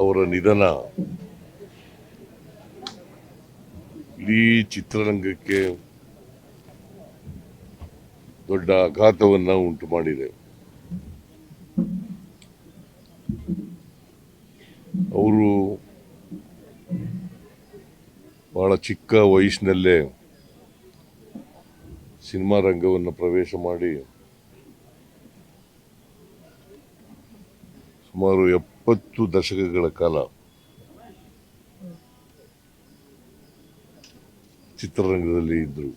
ಅವರ ನಿಧನ ಇಡೀ ಚಿತ್ರರಂಗಕ್ಕೆ ದೊಡ್ಡ ಆಘಾತವನ್ನು ಉಂಟು ಮಾಡಿದೆ. ಅವರು ಬಹಳ ಚಿಕ್ಕ ವಯಸ್ಸಿನಲ್ಲೇ ಸಿನಿಮಾ ರಂಗವನ್ನು ಪ್ರವೇಶ ಮಾಡಿ ಸುಮಾರು ಎಪ್ಪತ್ತು ದಶಕಗಳ ಕಾಲ ಚಿತ್ರರಂಗದಲ್ಲಿ ಇದ್ದರು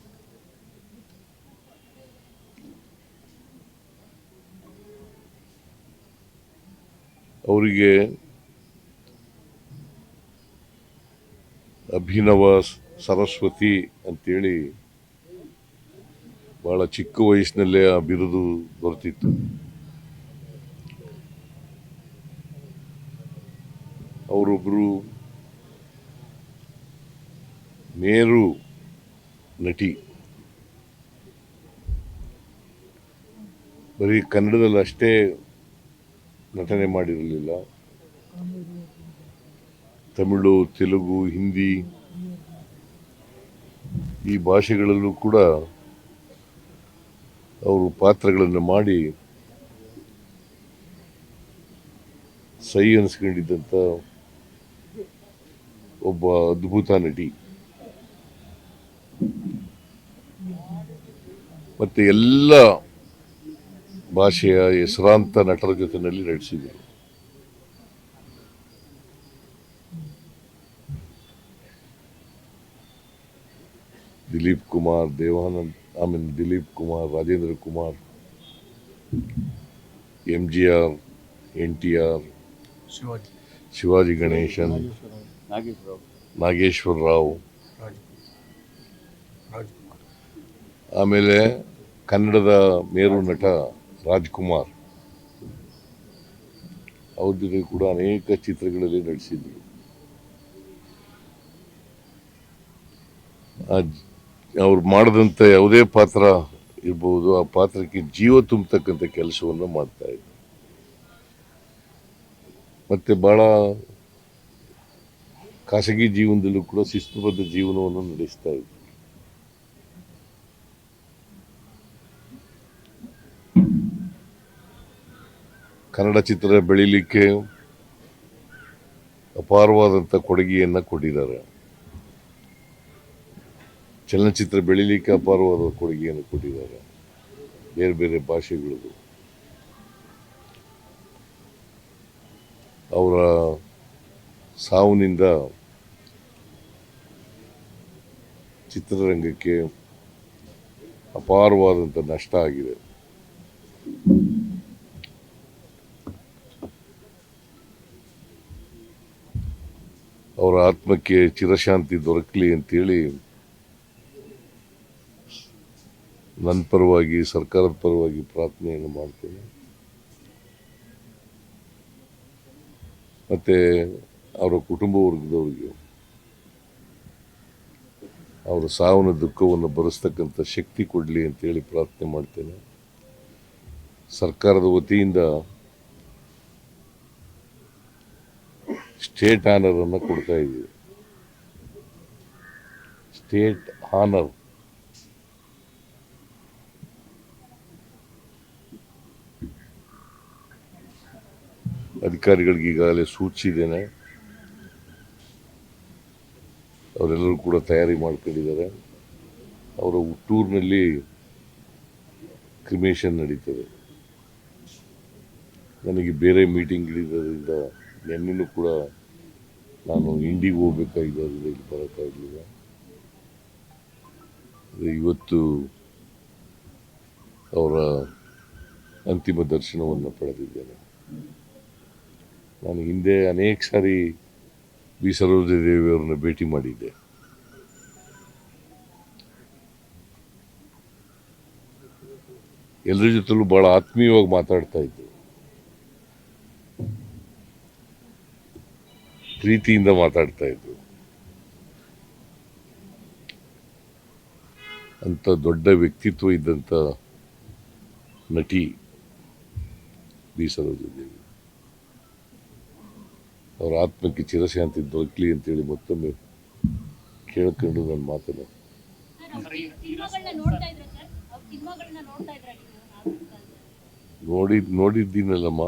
ಅವರಿಗೆ ಅಭಿನವ ಸರಸ್ವತಿ ಅಂತೇಳಿ ಬಹಳ ಚಿಕ್ಕ ವಯಸ್ಸಿನಲ್ಲೇ ಆ ಬಿರುದು ದೊರೆತಿತ್ತು. ಅವರೊಬ್ಬರು ಮೇರು ನಟಿ. ಬರೀ ಕನ್ನಡದಲ್ಲಿ ಅಷ್ಟೇ ನಟನೆ ಮಾಡಿರಲಿಲ್ಲ. ತಮಿಳು, ತೆಲುಗು, ಹಿಂದಿ ಈ ಭಾಷೆಗಳಲ್ಲೂ ಕೂಡ ಅವರು ಪಾತ್ರಗಳನ್ನು ಮಾಡಿ ಸೈ ಅನಿಸ್ಕೊಂಡಿದ್ದಂಥ ಒಬ್ಬ ಅದ್ಭುತ ನಟಿ. ಮತ್ತೆ ಎಲ್ಲ ಭಾಷೆಯ ಹೆಸರಾಂತ ನಟರ ಜೊತೆನಲ್ಲಿ ನಟಿಸಿದರು. Dilip Kumar Dev Anand I mean Dilip Kumar Rajendra Kumar M G R N T R Sivaji Ganesan Nageswara Rao ಆಮೇಲೆ ಕನ್ನಡದ ಮೇರು ನಟ ರಾಜ್ಕುಮಾರ್. ಅವ್ರ ಜೊತೆ ಕೂಡ ಅನೇಕ ಚಿತ್ರಗಳಲ್ಲಿ ನಟಿಸಿದ್ರು. ಅವ್ರು ಮಾಡಿದಂಥ ಯಾವುದೇ ಪಾತ್ರ ಇರ್ಬೋದು, ಆ ಪಾತ್ರಕ್ಕೆ ಜೀವ ತುಂಬತಕ್ಕಂಥ ಕೆಲಸವನ್ನು ಮಾಡ್ತಾ ಇದ್ದರು ಮತ್ತು ಬಹಳ ಖಾಸಗಿ ಜೀವನದಲ್ಲೂ ಕೂಡ ಶಿಸ್ತುಬದ್ಧ ಜೀವನವನ್ನು ನಡೆಸ್ತಾ ಇದ್ರು ಕನ್ನಡ ಚಿತ್ರ ಬೆಳೀಲಿಕ್ಕೆ ಅಪಾರವಾದಂಥ ಕೊಡುಗೆಯನ್ನು ಕೊಟ್ಟಿದ್ದಾರೆ. ಚಲನಚಿತ್ರ ಬೆಳೀಲಿಕ್ಕೆ ಅಪಾರವಾದ ಕೊಡುಗೆಯನ್ನು ಕೊಟ್ಟಿದ್ದಾರೆ. ಬೇರೆ ಬೇರೆ ಭಾಷೆಗಳದು ಅವರ ಸಾವಿನಿಂದ ಚಿತ್ರರಂಗಕ್ಕೆ ಅಪಾರವಾದಂಥ ನಷ್ಟ ಆಗಿದೆ. ಅವರ ಆತ್ಮಕ್ಕೆ ಚಿರಶಾಂತಿ ದೊರಕಲಿ ಅಂತೇಳಿ ನನ್ನ ಪರವಾಗಿ ಸರ್ಕಾರದ ಪರವಾಗಿ ಪ್ರಾರ್ಥನೆಯನ್ನು ಮಾಡ್ತೇನೆ. ಮತ್ತೆ ಅವರ ಕುಟುಂಬ ವರ್ಗದವರಿಗೆ ಅವರ ಸಾವಿನ ದುಃಖವನ್ನು ಬರೆಸ್ತಕ್ಕಂಥ ಶಕ್ತಿ ಕೊಡಲಿ ಅಂತೇಳಿ ಪ್ರಾರ್ಥನೆ ಮಾಡ್ತೇನೆ. ಸರ್ಕಾರದ ವತಿಯಿಂದ ಸ್ಟೇಟ್ ಆನರನ್ನು ಕೊಡ್ತಾ ಇದ್ದೀವಿ. State honour. ಅಧಿಕಾರಿಗಳಿಗೆ ಈಗಾಗಲೇ ಸೂಚಿಸಿದ್ದೇನೆ. ಅವರೆಲ್ಲರೂ ಕೂಡ ತಯಾರಿ ಮಾಡ್ಕೊಂಡಿದ್ದಾರೆ. ಅವರ ಹುಟ್ಟೂರಿನಲ್ಲಿ ಕ್ರಿಮೇಷನ್ ನಡೀತದೆ. ನನಗೆ ಬೇರೆ ಮೀಟಿಂಗ್ಗಳಿದ್ದರಿಂದ ನಿನ್ನೆನೂ ಕೂಡ ನಾನು ಇಂಡಿಗೆ ಹೋಗ್ಬೇಕಾಗಿದ್ದರಿಂದ ಇಲ್ಲಿ ಬರೋಕ್ಕಾಗಲಿಲ್ಲ ಇವತ್ತು ಅವರ ಅಂತಿಮ ದರ್ಶನವನ್ನು ಪಡೆದಿದ್ದೇನೆ. ನಾನು ಹಿಂದೆ ಅನೇಕ ಸಾರಿ ಬಿ. ಸರೋಜ ದೇವಿಯವರನ್ನ ಭೇಟಿ ಮಾಡಿದ್ದೆ. ಎಲ್ಲರ ಜೊತೆಲೂ ಭಾಳ ಆತ್ಮೀಯವಾಗಿ ಮಾತಾಡ್ತಾ ಇದ್ರು ಪ್ರೀತಿಯಿಂದ ಮಾತಾಡ್ತಾ ಇದ್ರು ಅಂತ ದೊಡ್ಡ ವ್ಯಕ್ತಿತ್ವ ಇದ್ದಂಥ ನಟಿ ಬಿ ಸರೋಜ ದೇವಿ ಅವರ ಆತ್ಮಕ್ಕೆ ಚಿರಶಾಂತಿ ದೊರಕಲಿ ಅಂತೇಳಿ ಮತ್ತೊಮ್ಮೆ ಕೇಳ್ಕೊಂಡು ನನ್ನ ಮಾತನ್ನು ನೋಡಿ ನೋಡಿದ್ದೀನಲ್ಲಮ್ಮ.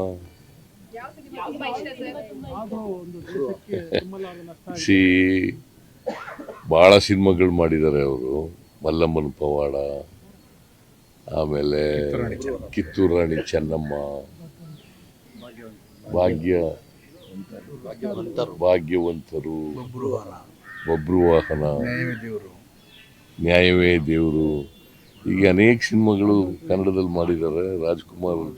ಸಿ ಭಾಳ ಸಿನಿಮಾಗಳು ಮಾಡಿದ್ದಾರೆ ಅವರು. ಮಲ್ಲಮ್ಮನ ಪವಾಡ ಆಮೇಲೆ ಕಿತ್ತೂರು ರಾಣಿ ಚೆನ್ನಮ್ಮ ಭಾಗ್ಯ ಭಾಗ್ಯವಂತರು ಬಬ್ರು ಬಬ್ರುವಾಹನ ನ್ಯಾಯವೇ ದೇವರು. ಹೀಗೆ ಅನೇಕ ಸಿನಿಮಾಗಳು ಕನ್ನಡದಲ್ಲಿ ಮಾಡಿದ್ದಾರೆ. ರಾಜ್ಕುಮಾರ್